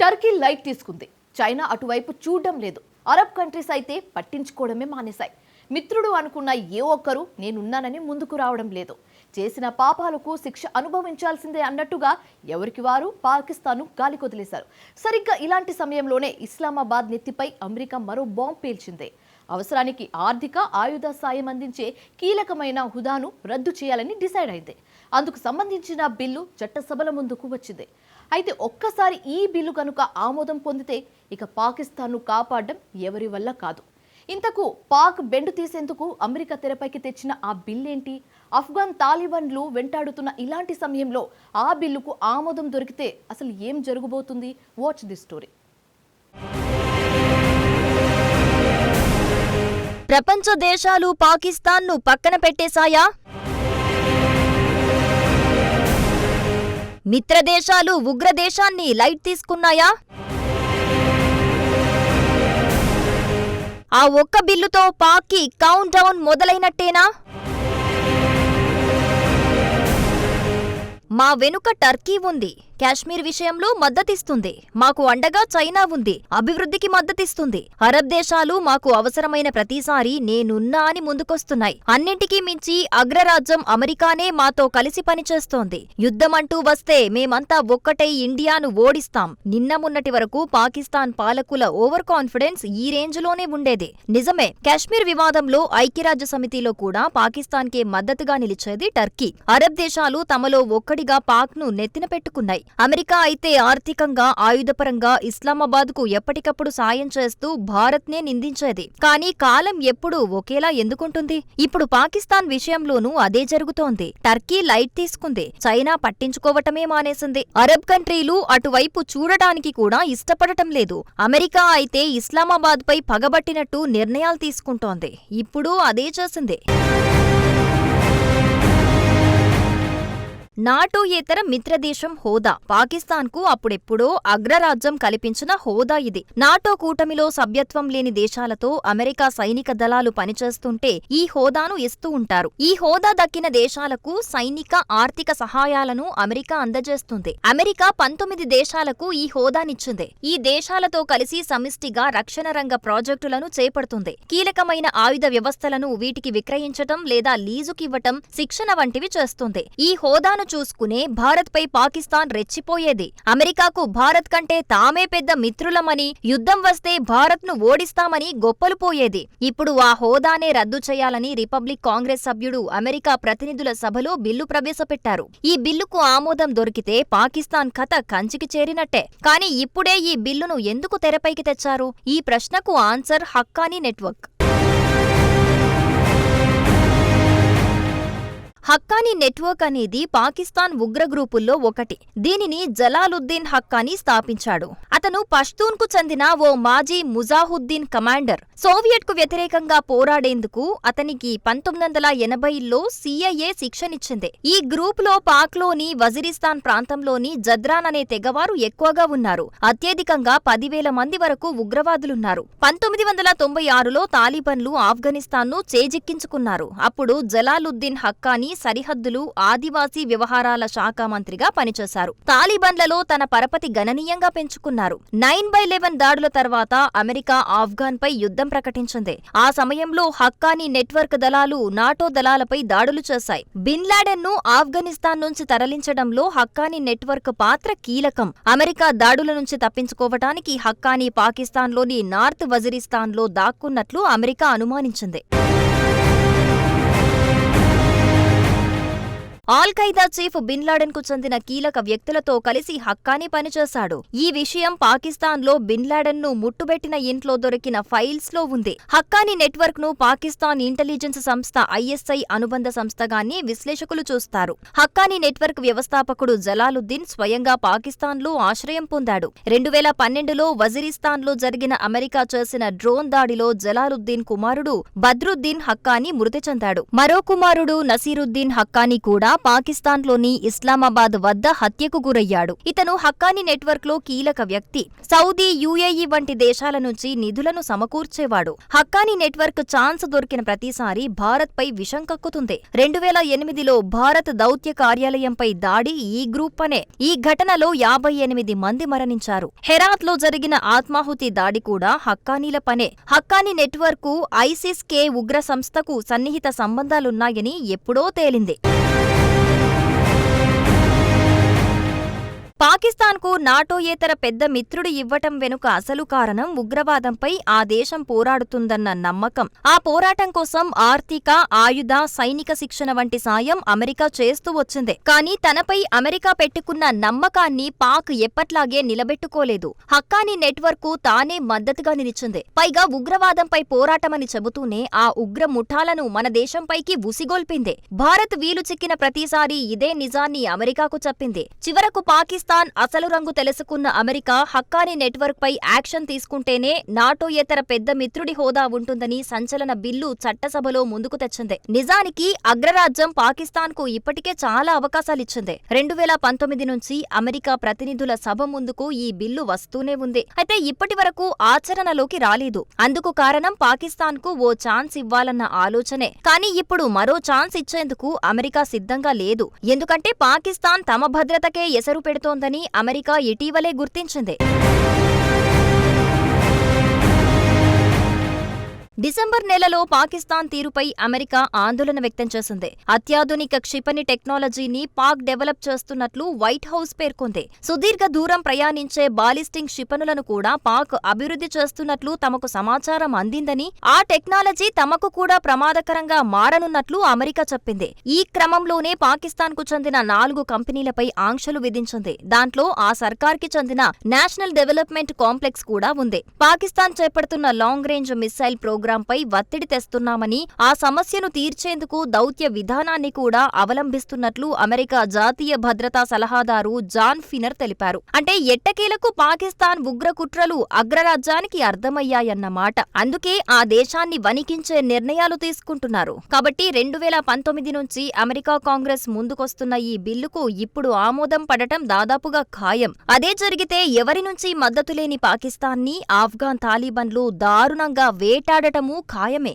Turkey light తీసుకుంది. China అటువైపు చూడడం లేదు. అరబ్ కంట్రీస్ అయితే పట్టించుకోవడమే మానేశాయి. మిత్రుడు అనుకున్న ఏ ఒక్కరూ నేనున్నానని ముందుకు రావడం లేదు. చేసిన పాపాలకు శిక్ష అనుభవించాల్సిందే అన్నట్టుగా ఎవరికి వారు పాకిస్తాన్ను గాలి కొదిలేశారు. సరిగ్గా ఇలాంటి సమయంలోనే ఇస్లామాబాద్ నెత్తిపై అమెరికా మరో బాంబ్ పేల్చింది. అవసరానికి ఆర్థిక ఆయుధ సాయం అందించే కీలకమైన హుదాను రద్దు చేయాలని డిసైడ్ అయింది. అందుకు సంబంధించిన బిల్లు చట్టసభల ముందుకు వచ్చింది. అయితే ఒక్కసారి ఈ బిల్లు కనుక ఆమోదం పొందితే ఇక పాకిస్తాన్ను కాపాడడం ఎవరి వల్ల కాదు. ఇంతకు పాక్ బెండు తీసేందుకు అమెరికా తెరపైకి తెచ్చిన ఆ బిల్లేంటి? అఫ్ఘాన్ తాలిబాన్లు వెంటాడుతున్న ఇలాంటి సమయంలో ఆ బిల్లుకు ఆమోదం దొరికితే అసలు ఏం జరగబోతుంది? వాచ్ ది స్టోరీ ప్రపంచ దేశాలు పాకిస్తాన్ను పక్కన పెట్టేశాయా? మిత్రదేశాలు ఉగ్రదేశాన్ని లైట్ తీసుకున్నాయా? ఆ ఒక్క బిల్లుతో పాక్కి కౌంట్ డౌన్ మొదలైనట్టేనా? మా వెనుక టర్కీ ఉంది. కాశ్మీర్ విషయంలో మద్దతిస్తుంది. మాకు అండగా చైనా ఉంది. అభివృద్ధికి మద్దతిస్తుంది. అరబ్ దేశాలు మాకు అవసరమైన ప్రతిసారి నేనున్నా అని ముందుకొస్తున్నాయి. అన్నింటికీ మించి అగ్రరాజ్యం అమెరికానే మాతో కలిసి పనిచేస్తోంది. యుద్ధమంటూ వస్తే మేమంతా ఒక్కటై ఇండియాను ఓడిస్తాం. నిన్న మున్నటి వరకు పాకిస్తాన్ పాలకుల ఓవర్ కాన్ఫిడెన్స్ ఈ రేంజ్లోనే ఉండేది. నిజమే కాశ్మీర్ వివాదంలో ఐక్యరాజ్య సమితిలో కూడా పాకిస్తాన్కే మద్దతుగా నిలిచేది టర్కీ. అరబ్ దేశాలు తమలో ఒక్కడిగా పాక్ను నెత్తిన పెట్టుకున్నాయి. అమెరికా అయితే ఆర్థికంగా ఆయుధపరంగా ఇస్లామాబాద్కు ఎప్పటికప్పుడు సాయం చేస్తూ భారత్నే నిందించేది. కానీ కాలం ఎప్పుడూ ఒకేలా ఎందుకుంటుంది? ఇప్పుడు పాకిస్తాన్ విషయంలోనూ అదే జరుగుతోంది. టర్కీ లైట్ తీసుకుంది. చైనా పట్టించుకోవటమే మానేసింది. అరబ్ కంట్రీలు అటువైపు చూడటానికి కూడా ఇష్టపడటం లేదు. అమెరికా అయితే ఇస్లామాబాద్ పై పగబట్టినట్టు నిర్ణయాలు తీసుకుంటోంది. ఇప్పుడు అదే చేసింది. నాటో ఇతర మిత్రదేశం హోదా. పాకిస్తాన్కు అప్పుడెప్పుడో అగ్రరాజ్యం కల్పించిన హోదా ఇది. నాటో కూటమిలో సభ్యత్వం లేని దేశాలతో అమెరికా సైనిక దళాలు పనిచేస్తుంటే ఈ హోదాను ఇస్తూ ఉంటారు. ఈ హోదా దక్కిన దేశాలకు సైనిక ఆర్థిక సహాయాలను అమెరికా అందజేస్తుంది. అమెరికా పంతొమ్మిది దేశాలకు ఈ హోదానిచ్చింది. ఈ దేశాలతో కలిసి సమిష్టిగా రక్షణ రంగ ప్రాజెక్టులను చేపడుతుంది. కీలకమైన ఆయుధ వ్యవస్థలను వీటికి విక్రయించటం లేదా లీజుకివ్వటం శిక్షణ వంటివి చేస్తుంది. ఈ హోదాను చూసుకునే భారత్పై పాకిస్తాన్ రెచ్చిపోయేది. అమెరికాకు భారత్ కంటే తామే పెద్ద మిత్రులమని యుద్ధం వస్తే భారత్ను ఓడిస్తామని గొప్పలు పోయేది. ఇప్పుడు ఆ హోదానే రద్దు చేయాలని రిపబ్లిక్ కాంగ్రెస్ సభ్యుడు అమెరికా ప్రతినిధుల సభలో బిల్లు ప్రవేశపెట్టారు. ఈ బిల్లుకు ఆమోదం దొరికితే పాకిస్తాన్ కథ కంచికి చేరినట్టే. కానీ ఇప్పుడే ఈ బిల్లును ఎందుకు తెరపైకి తెచ్చారు? ఈ ప్రశ్నకు answer Haqqani network. Haqqani network అనేది పాకిస్తాన్ ఉగ్ర గ్రూపుల్లో ఒకటి. దీనిని జలాలుద్దీన్ హక్కానీ స్థాపించాడు. అతను పష్తూన్కు చెందిన ఓ మాజీ ముజాహుద్దీన్ కమాండర్. సోవియట్కు వ్యతిరేకంగా పోరాడేందుకు అతనికి పంతొమ్మిది వందల ఎనభైలో సిఐఏ శిక్షనిచ్చింది. ఈ గ్రూపులో పాక్లోని వజిరిస్తాన్ ప్రాంతంలోని జద్రాన్ అనే తెగవారు ఎక్కువగా ఉన్నారు. అత్యధికంగా పదివేల మంది వరకు ఉగ్రవాదులున్నారు. పంతొమ్మిది వందల తొంభై ఆరులో తాలిబన్లు ఆఫ్ఘనిస్తాన్ను చేజిక్కించుకున్నారు. అప్పుడు జలాలుద్దీన్ హక్కానీ సరిహద్దులు ఆదివాసీ వ్యవహారాల శాఖ మంత్రిగా పనిచేశారు. తాలిబన్లలో తన పరపతి గణనీయంగా పెంచుకున్నారు. నైన్ బై లెవెన్ దాడుల తర్వాత అమెరికా ఆఫ్ఘాన్ పై యుద్ధం ప్రకటించింది. ఆ సమయంలో హక్కానీ నెట్వర్క్ దళాలు నాటో దళాలపై దాడులు చేశాయి. బిన్ లాడెన్ను ఆఫ్ఘనిస్తాన్ నుంచి తరలించడంలో హక్కానీ నెట్వర్క్ పాత్ర కీలకం. అమెరికా దాడుల నుంచి తప్పించుకోవటానికి హక్కానీ పాకిస్తాన్లోని నార్త్ వజరిస్తాన్లో దాక్కున్నట్లు అమెరికా అనుమానించింది. ఆల్ ఖైదా చీఫ్ బిన్ లాడెన్కు చెందిన కీలక వ్యక్తులతో కలిసి హక్కాని పనిచేశాడు. ఈ విషయం పాకిస్తాన్లో బిన్ లాడెన్ను ముట్టుబెట్టిన ఇంట్లో దొరికిన ఫైల్స్లో ఉంది. హక్కానీ నెట్వర్క్ను పాకిస్తాన్ ఇంటెలిజెన్స్ సంస్థ ఐఎస్ఐ అనుబంధ సంస్థగానే విశ్లేషకులు చూస్తారు. హక్కానీ నెట్వర్క్ వ్యవస్థాపకుడు జలాలుద్దీన్ స్వయంగా పాకిస్తాన్లో ఆశ్రయం పొందాడు. రెండు వేల పన్నెండులో వజీరిస్తాన్లో జరిగిన అమెరికా చేసిన డ్రోన్ దాడిలో జలాలుద్దీన్ కుమారుడు బద్రుద్దీన్ హక్కానీ మృతి చెందాడు. మరో కుమారుడు నసీరుద్దీన్ హక్కానీ కూడా పాకిస్తాన్లోని ఇస్లామాబాద్ వద్ద హత్యకు గురయ్యాడు. ఇతను హక్కానీ నెట్వర్క్లో కీలక వ్యక్తి. సౌదీ యుఏఈ వంటి దేశాల నుంచి నిధులను సమకూర్చేవాడు. హక్కానీ నెట్వర్క్ ఛాన్స్ దొరికిన ప్రతిసారి భారత్పై విషం కక్కుతుంది. రెండు వేల ఎనిమిదిలో భారత్ దౌత్య కార్యాలయంపై దాడి ఈ గ్రూప్ పనే ఈ ఘటనలో యాభై ఎనిమిది మంది మరణించారు. హెరాత్లో జరిగిన ఆత్మాహుతి దాడి కూడా హక్కానీల పనే. హక్కానీ నెట్వర్క్ ఐసిస్ కే ఉగ్ర సంస్థకు సన్నిహిత సంబంధాలున్నాయని ఎప్పుడో తేలింది. పాకిస్తాన్కు నాటోయేతర పెద్ద మిత్రుడు ఇవ్వటం వెనుక అసలు కారణం ఉగ్రవాదంపై ఆ దేశం పోరాడుతుందన్న నమ్మకం. ఆ పోరాటం కోసం ఆర్థిక ఆయుధ సైనిక శిక్షణ వంటి సాయం అమెరికా చేస్తూ వచ్చింది. కానీ తనపై అమెరికా పెట్టుకున్న నమ్మకాన్ని పాక్ ఎప్పట్లాగే నిలబెట్టుకోలేదు. హక్కానీ నెట్వర్క్ తానే మద్దతుగా నిలిచింది. పైగా ఉగ్రవాదంపై పోరాటమని చెబుతూనే ఆ ఉగ్ర ముఠాలను మన దేశంపైకి ఉసిగొల్పింది. భారత్ వీలు చిక్కిన ప్రతిసారి ఇదే నిజాన్ని అమెరికాకు చెప్పింది. చివరకు పాకిస్తాన్ అసలు రంగు తెలుసుకున్న అమెరికా హక్కానీ నెట్వర్క్ పై యాక్షన్ తీసుకుంటేనే నాటోయేతర పెద్ద మిత్రుడి హోదా ఉంటుందని సంచలన బిల్లు చట్టసభలో ముందుకు తెచ్చింది. నిజానికి అగ్రరాజ్యం పాకిస్తాన్కు ఇప్పటికే చాలా అవకాశాలిచ్చింది. రెండు వేల పంతొమ్మిది నుంచి అమెరికా ప్రతినిధుల సభ ముందుకు ఈ బిల్లు వస్తూనే ఉంది. అయితే ఇప్పటి వరకు ఆచరణలోకి రాలేదు. అందుకు కారణం పాకిస్తాన్కు ఓ ఛాన్స్ ఇవ్వాలన్న ఆలోచనే. కానీ ఇప్పుడు మరో ఛాన్స్ ఇచ్చేందుకు అమెరికా సిద్ధంగా లేదు. ఎందుకంటే పాకిస్తాన్ తమ భద్రతకే ఎసరు ఉందని అమెరికా ఇటీవలే గుర్తించింది. డిసెంబర్ నెలలో పాకిస్తాన్ తీరుపై అమెరికా ఆందోళన వ్యక్తం చేసింది. అత్యాధునిక క్షిపణి టెక్నాలజీని పాక్ డెవలప్ చేస్తున్నట్లు వైట్ హౌస్ పేర్కొంది. సుదీర్ఘ దూరం ప్రయాణించే బాలిస్టింగ్ క్షిపణులను కూడా పాక్ అభివృద్ధి చేస్తున్నట్లు తమకు సమాచారం అందిందని ఆ టెక్నాలజీ తమకు కూడా ప్రమాదకరంగా మారనున్నట్లు అమెరికా చెప్పింది. ఈ క్రమంలోనే పాకిస్తాన్కు చెందిన నాలుగు కంపెనీలపై ఆంక్షలు విధించింది. దాంట్లో ఆ సర్కార్కి చెందిన నేషనల్ డెవలప్మెంట్ కాంప్లెక్స్ కూడా ఉంది. పాకిస్తాన్ చేపడుతున్న లాంగ్ రేంజ్ మిస్సైల్ ప్రోగ్రాంపై ఒత్తిడి తెస్తున్నామని ఆ సమస్యను తీర్చేందుకు దౌత్య విధానాన్ని కూడా అవలంబిస్తున్నట్లు అమెరికా జాతీయ భద్రతా సలహాదారు జాన్ ఫినర్ తెలిపారు. అంటే ఎట్టకేలకు పాకిస్తాన్ ఉగ్ర కుట్రలు అగ్రరాజ్యానికి అర్థమయ్యాయన్నమాట. అందుకే ఆ దేశాన్ని వణికించే నిర్ణయాలు తీసుకుంటున్నారు. కాబట్టి రెండు వేల పంతొమ్మిది నుంచి అమెరికా కాంగ్రెస్ ముందుకొస్తున్న ఈ బిల్లుకు ఇప్పుడు ఆమోదం పడటం దాదాపుగా ఖాయం. అదే జరిగితే ఎవరి నుంచి మద్దతు లేని పాకిస్తాన్ని ఆఫ్ఘాన్ తాలిబన్లు దారుణంగా వేటాడటం వేటాడటమూ ఖాయమే.